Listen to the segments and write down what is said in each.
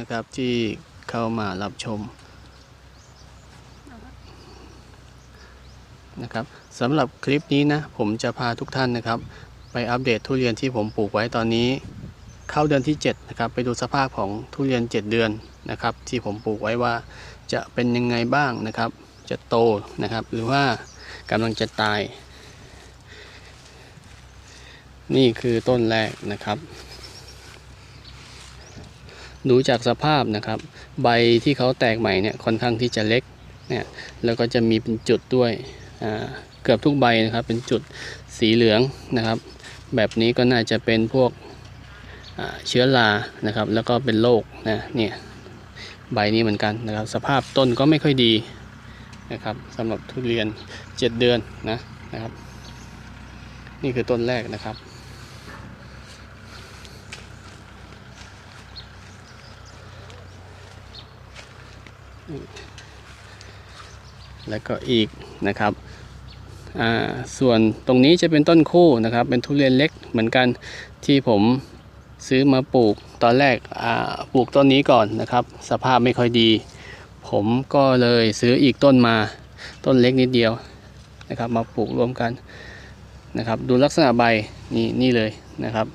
นะครับที่เข้ามารับชมนะครับสำหรับคลิปนี้นะผมจะพาทุกท่านนะครับ ไปอัปเดตทุเรียนที่ผมปลูกไว้ตอนนี้ เข้าเดือนที่7นะครับไปดูสภาพของทุเรียน 7 เดือนนะครับ ที่ผมปลูกไว้ว่าจะเป็นยังไงบ้างนะครับ จะโตนะครับ หรือว่ากำลังจะตาย นี่คือต้นแรกนะครับ ดูจากสภาพนะครับ ใบที่เขาแตกใหม่เนี่ยค่อนข้างที่จะเล็กเนี่ยแล้วก็จะมีเป็นจุดด้วยเกือบทุกใบนะครับ เป็นจุดสีเหลืองนะครับ แบบนี้ก็น่าจะเป็นพวกเชื้อรานะครับ แล้วก็เป็นโรคนะเนี่ยใบนี้เหมือนกันนะครับ สภาพต้นก็ไม่ค่อยดีนะครับสำหรับทุเรียน 7 เดือนนะนะครับ นี่คือต้นแรกนะครับ แล้วก็อีกนะครับส่วนตรงนี้จะเป็นต้นคู่นะครับ เป็นทุเรียนเล็กเหมือนกันที่ผมซื้อมาปลูกตอนแรกปลูกต้นนี้ก่อนนะครับ สภาพไม่ค่อยดี ผมก็เลยซื้ออีกต้นมาต้นเล็กนิดเดียวนะครับ มาปลูกร่วมกันนะครับ ดูลักษณะใบนี่นี่เลยนะครับ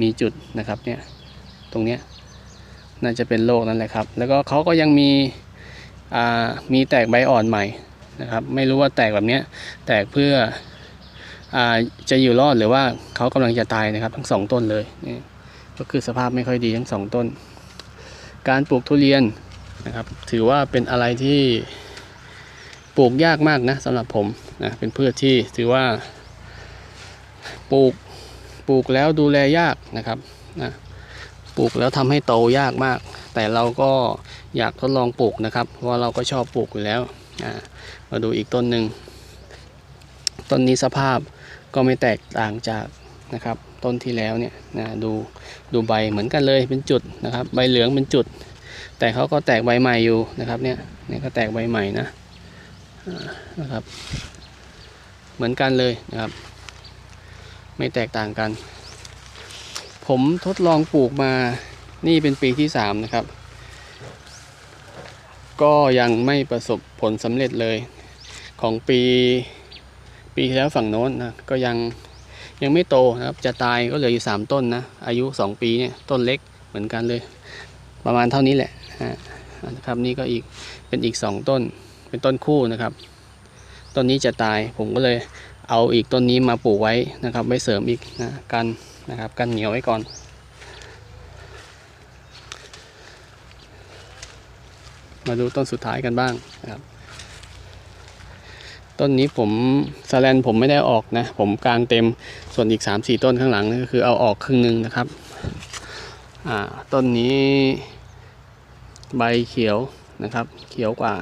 มีจุดนะครับเนี่ยตรงเนี้ยน่าจะเป็นโรคนั่นแหละครับ แล้วก็เขาก็ยังมี มีแตกใบอ่อนใหม่นะครับ ไม่รู้ว่าแตกแบบนี้แตกเพื่ออจะอยู่รอดหรือว่าเขากำลังจะตายนะครับ ทั้งสองต้นเลยนี่ก็คือสภาพไม่ค่อยดีทั้งสองต้น การปลูกทุเรียนนะครับ ถือว่าเป็นอะไรที่ปลูกยากมากนะสำหรับผมนะเป็นพืชที่ถือว่าปลูกปลูกแล้วดูแลยากนะครับนะปลูกแล้วทำให้โตยากมาก แต่เราก็อยากทดลองปลูกนะครับ เพราะเราก็ชอบปลูกอยู่แล้วมาดูอีกต้นหนึ่งต้นนี้สภาพก็ไม่แตกต่างจากนะครับ ต้นที่แล้วเนี่ยนะดูดูใบเหมือนกันเลยเป็นจุดนะครับ ใบเหลืองเป็นจุด แต่เขาก็แตกใบใหม่อยู่นะครับเนี่ยเนี่ยก็แตกใบใหม่นะนะครับ เหมือนกันเลยนะครับ ไม่แตกต่างกัน ผมทดลองปลูกมา นี่เป็นปีที่สามนะครับ ก็ยังไม่ประสบผลสำเร็จเลย ของปีปีที่แล้วฝั่งโน้นนะก็ยังยังไม่โตนะครับ จะตายก็เหลืออยู่สามต้นนะ อายุสองปีเนี่ยต้นเล็กเหมือนกันเลย ประมาณเท่านี้แหละฮะนะครับนี่ก็อีกเป็นอีกสองต้นเป็นต้นคู่นะครับ ต้นนี้จะตายผมก็เลยเอาอีกต้นนี้มาปลูกไว้นะครับไว้เสริมอีกนะกันนะครับกันเหนียวไว้ก่อน มาดูต้นสุดท้ายกันบ้างนะครับ ต้นนี้ผมสแลนผมไม่ได้ออกนะ ผมกางเต็มส่วนอีก 3-4 ต้นข้างหลังนี่ก็คือเอาออกครึ่งหนึ่งนะครับต้นนี้ใบเขียวนะครับ เขียวกว่า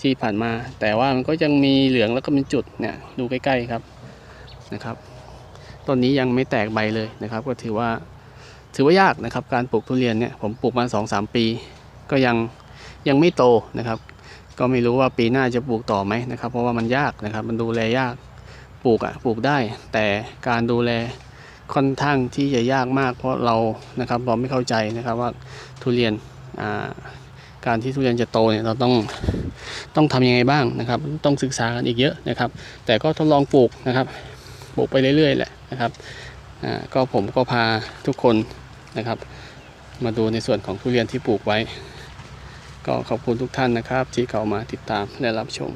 ที่ผ่านมา แต่ว่ามันก็ยังมีเหลืองแล้วก็เป็นจุดเนี่ยดูใกล้ๆครับนะครับต้นนี้ยังไม่แตกใบเลยนะครับ ก็ถือว่าถือว่ายากนะครับ การปลูกทุเรียนเนี่ยผมปลูกมา 2-3 ปี ก็ยัง ยังไม่โตนะครับ ก็ไม่รู้ว่าปีหน้าจะปลูกต่อไหมนะครับ เพราะว่ามันยากนะครับ มันดูแลยากปลูกอะปลูกได้ แต่การดูแลค่อนข้างที่จะยากมาก เพราะเรานะครับเราไม่เข้าใจนะครับว่าทุเรียนอ่าการที่ทุเรียนจะโตเนี่ยเราต้องต้องทำยังไงบ้างนะครับ ต้องศึกษากันอีกเยอะนะครับ แต่ก็ทดลองปลูกนะครับปลูกไปเรื่อยๆแหละนะครับอ่าก็ผมก็พาทุกคนนะครับ มาดูในส่วนของทุเรียนที่ปลูกไว้ ก็ขอบคุณทุกท่านนะครับ ที่เข้ามาติดตามและรับชม